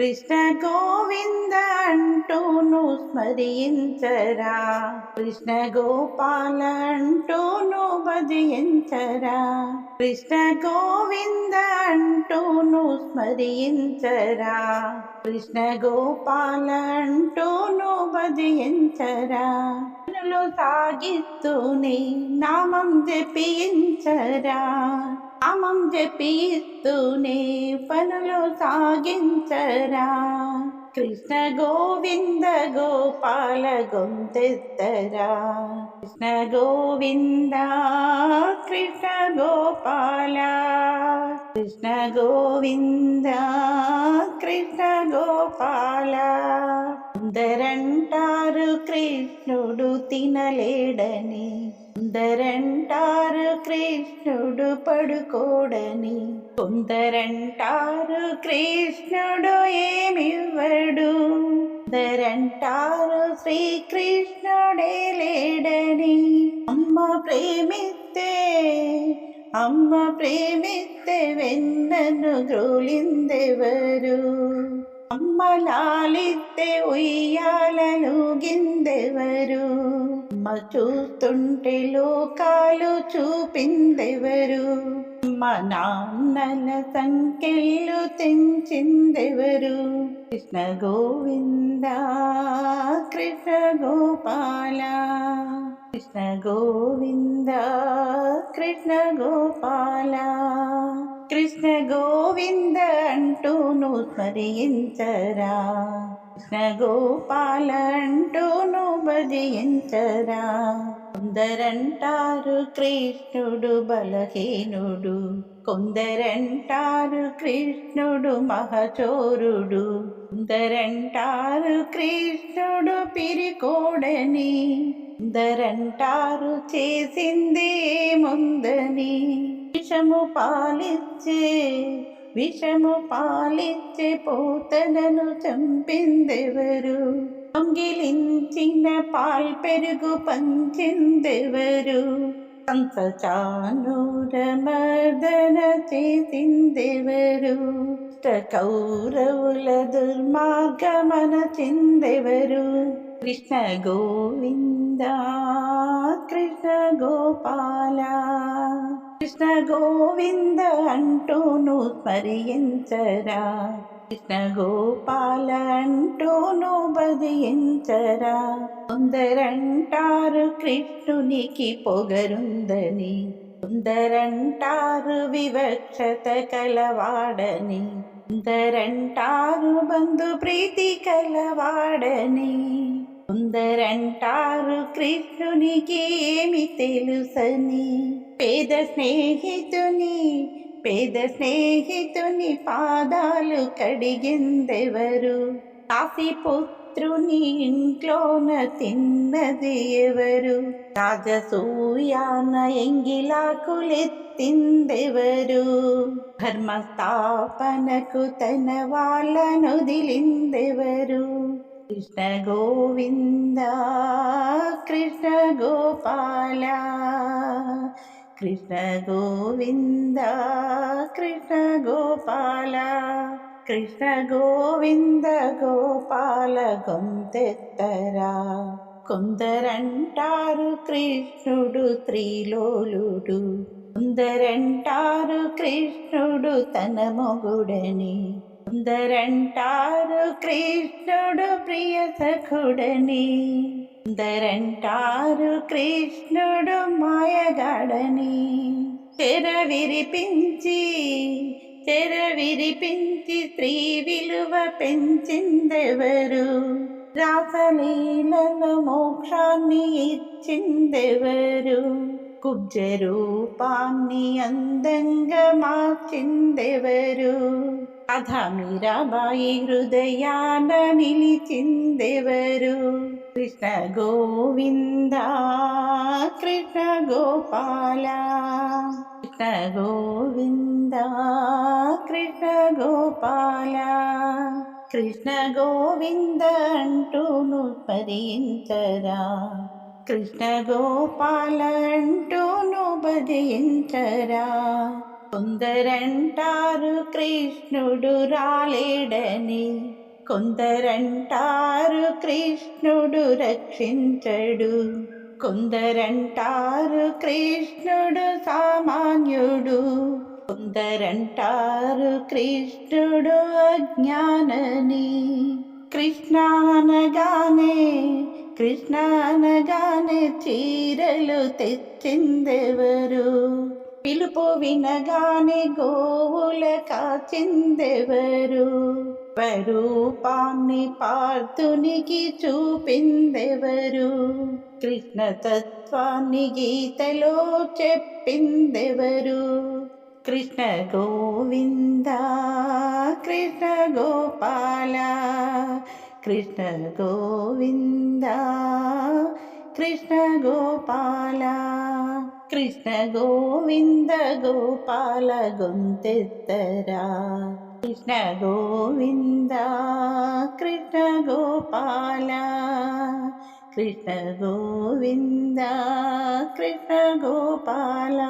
కృష్ణ గోవింద అంటూను స్మరించరా. కృష్ణ గోపాల అంటూను భజించరా. కృష్ణ గోవింద అంటూను స్మరించరా. కృష్ణ గోపాల అంటూను భజించరా. సాగిస్తూనే నామం జపించరా. నామం జపిస్తూనే పనులు సాగించరా. కృష్ణ గోవింద గోపాల గొంతెత్తరా. కృష్ణ గోవింద కృష్ణ గోపాల. కృష్ణ గోవింద కృష్ణ గోపాల. అందరంటారు కృష్ణుడు తినలేడని. కొందరంటారు కృష్ణుడు పడుకోడని. కొందరంటారు కృష్ణుడు ఏమివ్వడు. కొందరంటారు శ్రీకృష్ణుడే లేడని. అమ్మ ప్రేమిస్తే అమ్మ ప్రేమిస్తే వెన్నను గ్రోలిందెవరు అమ్మ లాలిస్తే ఉయ్యాలను గిందెవరు చూస్తుంటే లోకాలు చూపిందెవరు? మా నాన్నల సంఖ్యలు తెంచిందెవరు? కృష్ణ గోవింద కృష్ణ గోపాల? కృష్ణ గోవింద కృష్ణ గోపాల? కృష్ణ గోవింద అంటూను స్మరించరా. కృష్ణ గోపాల అంటూను భజించరా. కొందరంటారు కృష్ణుడు బలహీనుడు కొందరంటారు కృష్ణుడు మహచోరుడు కొందరంటారు కృష్ణుడు పిరికోడని కొందరంటారు చేసింది ముందని. విషము పాలిచ్చే విషము పాలిచ్చే పోతనను చంపిందెవరు దొంగిలించిన పాల్ పెరుగు పంచిందెవరు కంస చానూర మర్దన చేసిందెవరు కౌరవుల దుర్మార్గమన చిందెవరు కృష్ణ గోవింద కృష్ణ గోపాల కృష్ణ గోవింద అంటూను స్మరించరా. కృష్ణ గోపాల అంటూను భజించరా కొందరంటారు కృష్ణునికి పొగరుందని. కొందరంటారు వివక్షత కలవాడని. కొందరంటారు బంధు ప్రీతి కలవాడని. కొందరంటారు కృష్ణునికి ఏమి తెలుసని? పేద స్నేహితుని పేద స్నేహితుని పాదాలు కడిగిందెవరు? కాశీపుత్రుని ఇంట్లోన తిన్నది ఎవరు రాజసూయాన ఎంగిలాకులెత్తిందెవరు? ధర్మస్థాపనకు తన వాళ్ళను దిలిందెవరు? కృష్ణ గోవింద కృష్ణ గోపాల కృష్ణ గోవింద కృష్ణ గోపాల కృష్ణ గోవింద గోపాల గొంతెత్తరా. కొందరంటారు కృష్ణుడు త్రిలోలుడు కొందరంటారు కృష్ణుడు తన మొగుడని. కొందరంటారు కృష్ణుడు ప్రియ సఖుడని కొందరంటారు కృష్ణుడు మాయగాడని తెర విరిపించి తెర విరిపించి స్త్రీ విలువ పెంచిందెవరు రాసలీలలో మోక్షాన్ని ఇచ్చిందెవరు కుబ్జ రూపాన్ని అందంగా మార్చిందెవరు అధ మీరాబాయి హృదయాన నిలిచిందెవరు కృష్ణ గోవింద కృష్ణ గోపాల కృష్ణ గోవింద కృష్ణ గోపాల కృష్ణ గోవింద అంటూను స్మరించరా కృష్ణ గోపాల అంటూను భజించరా కొందరంటారు కృష్ణుడు రాలేడని కొందరంటారు కృష్ణుడు రక్షించడు కొందరంటారు కృష్ణుడు సామాన్యుడు కొందరంటారు కృష్ణుడు అజ్ఞానని. కృష్ణానగానే కృష్ణానగానే చీరలు తెచ్చిందెవరు? పిలుపు వినగానే గోవుల కాచిందెవరు? స్వరూపాన్ని పార్థునికి చూపిందెవరు? కృష్ణ తత్వాన్ని గీతలో చెప్పిందెవరు? కృష్ణ గోవింద కృష్ణ గోపాల కృష్ణ గోవింద కృష్ణ గోపాల. कृष्णगोविन्द गोपाल गुन्देत्तरा कृष्णगोविन्द कृष्णगोपाल। कृष्णगोविन्द कृष्णगोपाल।